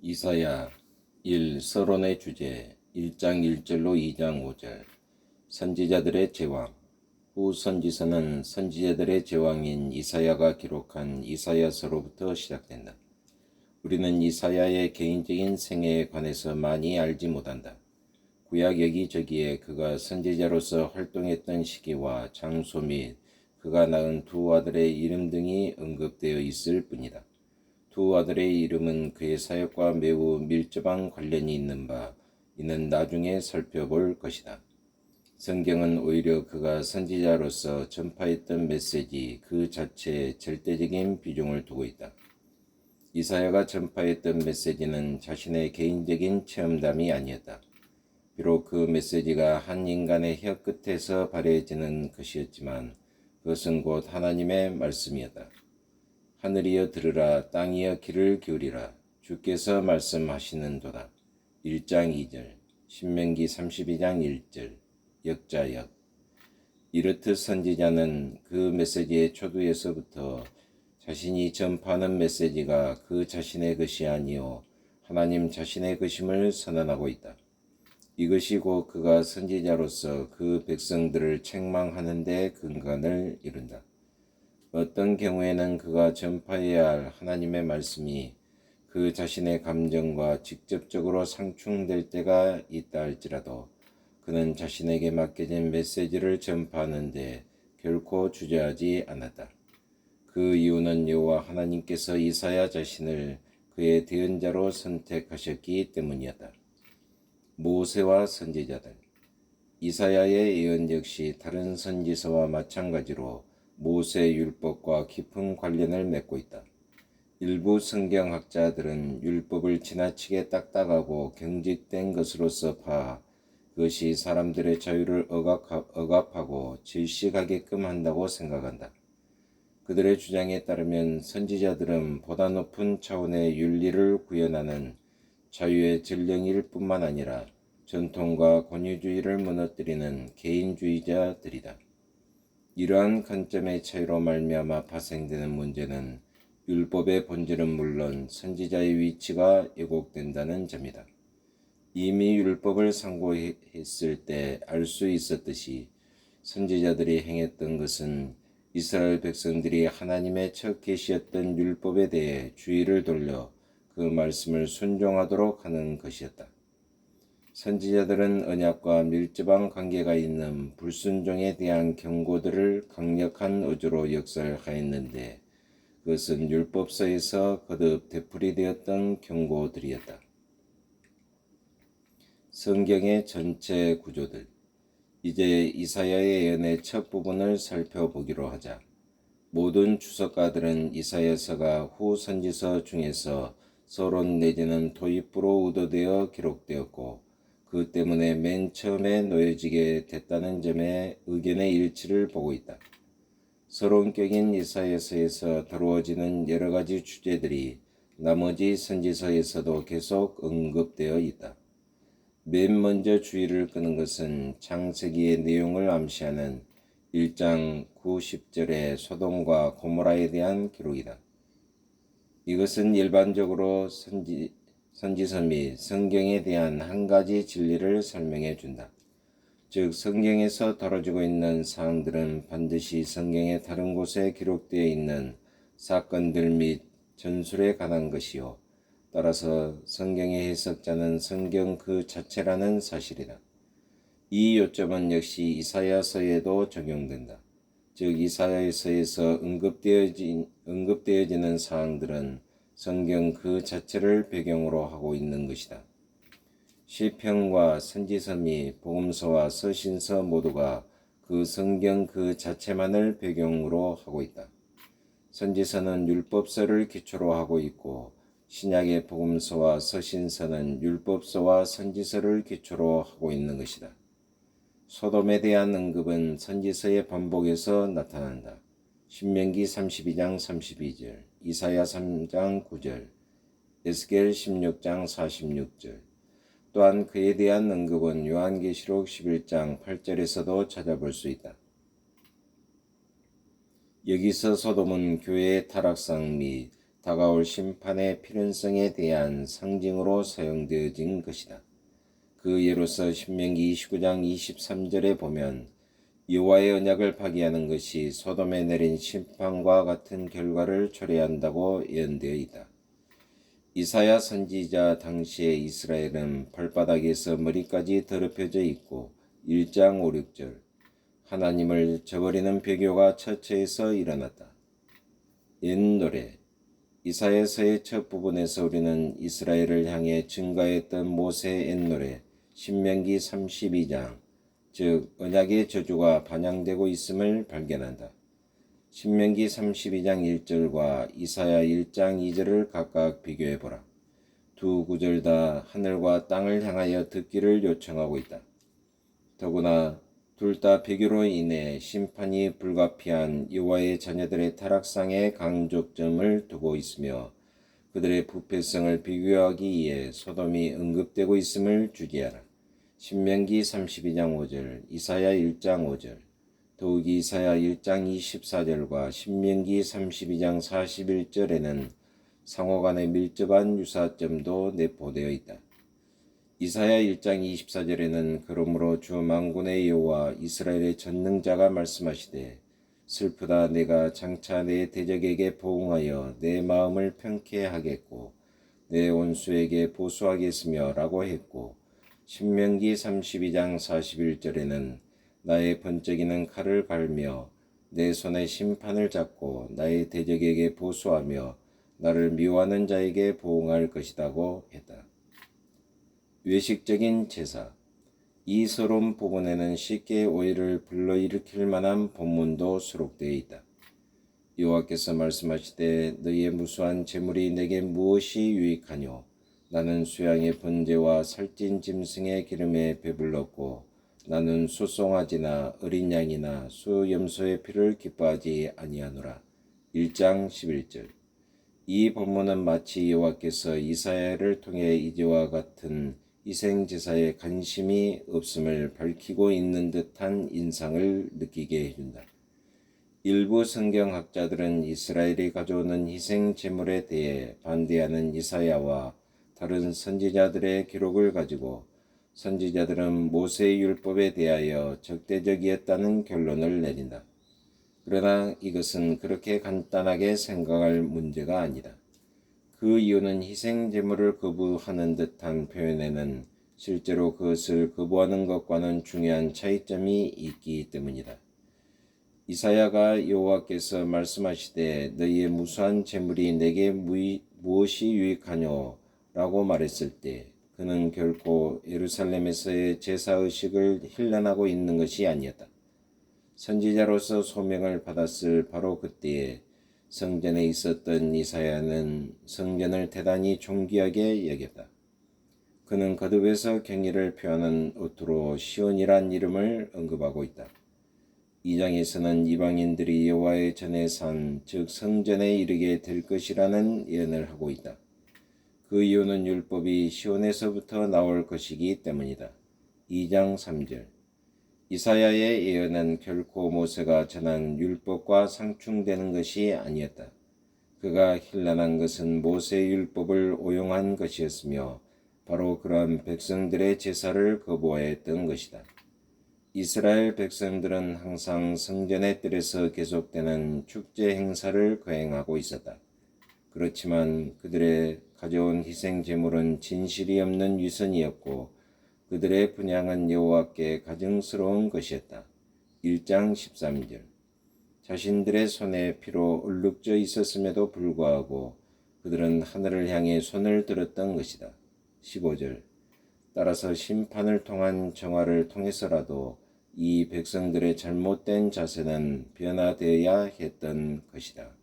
이사야 1 서론의 주제 1장 1절로 2장 5절 선지자들의 제왕 후 선지서는 선지자들의 제왕인 이사야가 기록한 이사야서로부터 시작된다. 우리는 이사야의 개인적인 생애에 관해서 많이 알지 못한다. 구약 여기저기에 그가 선지자로서 활동했던 시기와 장소 및 그가 낳은 두 아들의 이름 등이 언급되어 있을 뿐이다. 두 아들의 이름은 그의 사역과 매우 밀접한 관련이 있는 바 이는 나중에 살펴볼 것이다. 성경은 오히려 그가 선지자로서 전파했던 메시지 그 자체에 절대적인 비중을 두고 있다. 이사야가 전파했던 메시지는 자신의 개인적인 체험담이 아니었다. 비록 그 메시지가 한 인간의 혀 끝에서 발해지는 것이었지만 그것은 곧 하나님의 말씀이었다. 하늘이여 들으라 땅이여 귀를 기울이라 주께서 말씀하시는도다. 1장 2절 신명기 32장 1절 역자역 이르트 선지자는 그 메시지의 초두에서부터 자신이 전파하는 메시지가 그 자신의 것이 아니요 하나님 자신의 것임을 선언하고 있다. 이것이 곧 그가 선지자로서 그 백성들을 책망하는 데 근간을 이룬다. 어떤 경우에는 그가 전파해야 할 하나님의 말씀이 그 자신의 감정과 직접적으로 상충될 때가 있다 할지라도 그는 자신에게 맡겨진 메시지를 전파하는데 결코 주저하지 않았다. 그 이유는 여호와 하나님께서 이사야 자신을 그의 대언자로 선택하셨기 때문이었다. 모세와 선지자들 이사야의 예언 역시 다른 선지서와 마찬가지로 모세 율법과 깊은 관련을 맺고 있다. 일부 성경학자들은 율법을 지나치게 딱딱하고 경직된 것으로서 봐 그것이 사람들의 자유를 억압하고 질식하게끔 한다고 생각한다. 그들의 주장에 따르면 선지자들은 보다 높은 차원의 윤리를 구현하는 자유의 전령일 뿐만 아니라 전통과 권위주의를 무너뜨리는 개인주의자들이다. 이러한 관점의 차이로 말미암아 파생되는 문제는 율법의 본질은 물론 선지자의 위치가 왜곡된다는 점이다. 이미 율법을 상고했을 때 알 수 있었듯이 선지자들이 행했던 것은 이스라엘 백성들이 하나님의 첫 계시였던 율법에 대해 주의를 돌려 그 말씀을 순종하도록 하는 것이었다. 선지자들은 언약과 밀접한 관계가 있는 불순종에 대한 경고들을 강력한 어조로 역설하였는데 그것은 율법서에서 거듭 되풀이되었던 경고들이었다. 성경의 전체 구조들 이제 이사야의 예언의 첫 부분을 살펴보기로 하자. 모든 주석가들은 이사야서가 후 선지서 중에서 서론 내지는 도입부로 의도되어 기록되었고 그 때문에 맨 처음에 놓여지게 됐다는 점에 의견의 일치를 보고 있다. 서론격인 이사야서에서 다루어지는 여러 가지 주제들이 나머지 선지서에서도 계속 언급되어 있다. 맨 먼저 주의를 끄는 것은 창세기의 내용을 암시하는 1장 9, 10절의 소돔과 고모라에 대한 기록이다. 이것은 일반적으로 선지, 선지서 및 성경에 대한 한 가지 진리를 설명해 준다. 즉, 성경에서 다뤄지고 있는 사항들은 반드시 성경의 다른 곳에 기록되어 있는 사건들 및 전술에 관한 것이요. 따라서 성경의 해석자는 성경 그 자체라는 사실이다. 이 요점은 역시 이사야서에도 적용된다. 즉, 이사야서에서 언급되어진, 언급되어지는 사항들은 성경 그 자체를 배경으로 하고 있는 것이다. 시편과 선지서 및 복음서와 서신서 모두가 그 성경 그 자체만을 배경으로 하고 있다. 선지서는 율법서를 기초로 하고 있고 신약의 복음서와 서신서는 율법서와 선지서를 기초로 하고 있는 것이다. 소돔에 대한 언급은 선지서의 반복에서 나타난다. 신명기 32장 32절, 이사야 3장 9절, 에스겔 16장 46절. 또한 그에 대한 언급은 요한계시록 11장 8절에서도 찾아볼 수 있다. 여기서 소돔은 교회의 타락상 및 다가올 심판의 필연성에 대한 상징으로 사용되어진 것이다. 그 예로서 신명기 29장 23절에 보면 여호와의 언약을 파기하는 것이 소돔에 내린 심판과 같은 결과를 초래한다고 예언되어 있다. 이사야 선지자 당시에 이스라엘은 발바닥에서 머리까지 더럽혀져 있고 1장 5, 6절 하나님을 저버리는 배교가 처처에서 일어났다. 옛 노래 이사야서의 첫 부분에서 우리는 이스라엘을 향해 증가했던 모세의 옛 노래 신명기 32장 즉 언약의 저주가 반영되고 있음을 발견한다. 신명기 32장 1절과 이사야 1장 2절을 각각 비교해 보라. 두 구절 다 하늘과 땅을 향하여 듣기를 요청하고 있다. 더구나 둘다 배교로 인해 심판이 불가피한 여호와의 자녀들의 타락상의 강조점을 두고 있으며 그들의 부패성을 비교하기 위해 소돔이 언급되고 있음을 주지하라. 신명기 32장 5절, 이사야 1장 5절, 더욱이 이사야 1장 24절과 신명기 32장 41절에는 상호 간의 밀접한 유사점도 내포되어 있다. 이사야 1장 24절에는 그러므로 주 만군의 여호와 이스라엘의 전능자가 말씀하시되 슬프다 내가 장차 내 대적에게 보응하여 내 마음을 평케 하겠고 내 온수에게 보수하겠으며 라고 했고 신명기 32장 41절에는 나의 번쩍이는 칼을 갈며 내 손에 심판을 잡고 나의 대적에게 보수하며 나를 미워하는 자에게 보응할 것이다고 했다. 외식적인 제사 이 서론 부분에는 쉽게 오해를 불러일으킬 만한 본문도 수록되어 있다. 여호와께서 말씀하시되 너희의 무수한 재물이 내게 무엇이 유익하뇨 나는 수양의 번제와 살찐 짐승의 기름에 배불렀고 나는 수송아지나 어린 양이나 수염소의 피를 기뻐하지 아니하노라. 1장 11절 이 본문은 마치 여호와께서 이사야를 통해 이제와 같은 희생 제사에 관심이 없음을 밝히고 있는 듯한 인상을 느끼게 해준다. 일부 성경학자들은 이스라엘이 가져오는 희생 제물에 대해 반대하는 이사야와 다른 선지자들의 기록을 가지고 선지자들은 모세의 율법에 대하여 적대적이었다는 결론을 내린다. 그러나 이것은 그렇게 간단하게 생각할 문제가 아니다. 그 이유는 희생 제물을 거부하는 듯한 표현에는 실제로 그것을 거부하는 것과는 중요한 차이점이 있기 때문이다. 이사야가 여호와께서 말씀하시되 너희의 무수한 재물이 내게 무엇이 유익하뇨 라고 말했을 때 그는 결코 예루살렘에서의 제사의식을 힐난하고 있는 것이 아니었다. 선지자로서 소명을 받았을 바로 그때에 성전에 있었던 이사야는 성전을 대단히 존귀하게 여겼다. 그는 거듭에서 경의를 표하는 옷으로 시온이란 이름을 언급하고 있다. 이 장에서는 이방인들이 여호와의 전에 산, 즉 성전에 이르게 될 것이라는 예언을 하고 있다. 그 이유는 율법이 시온에서부터 나올 것이기 때문이다. 2장 3절 이사야의 예언은 결코 모세가 전한 율법과 상충되는 것이 아니었다. 그가 힐난한 것은 모세의 율법을 오용한 것이었으며 바로 그러한 백성들의 제사를 거부하였던 것이다. 이스라엘 백성들은 항상 성전의 뜰에서 계속되는 축제 행사를 거행하고 있었다. 그렇지만 그들의 가져온 희생 제물은 진실이 없는 위선이었고 그들의 분양은 여호와께 가증스러운 것이었다. 1장 13절 자신들의 손에 피로 얼룩져 있었음에도 불구하고 그들은 하늘을 향해 손을 들었던 것이다. 15절 따라서 심판을 통한 정화를 통해서라도 이 백성들의 잘못된 자세는 변화되어야 했던 것이다.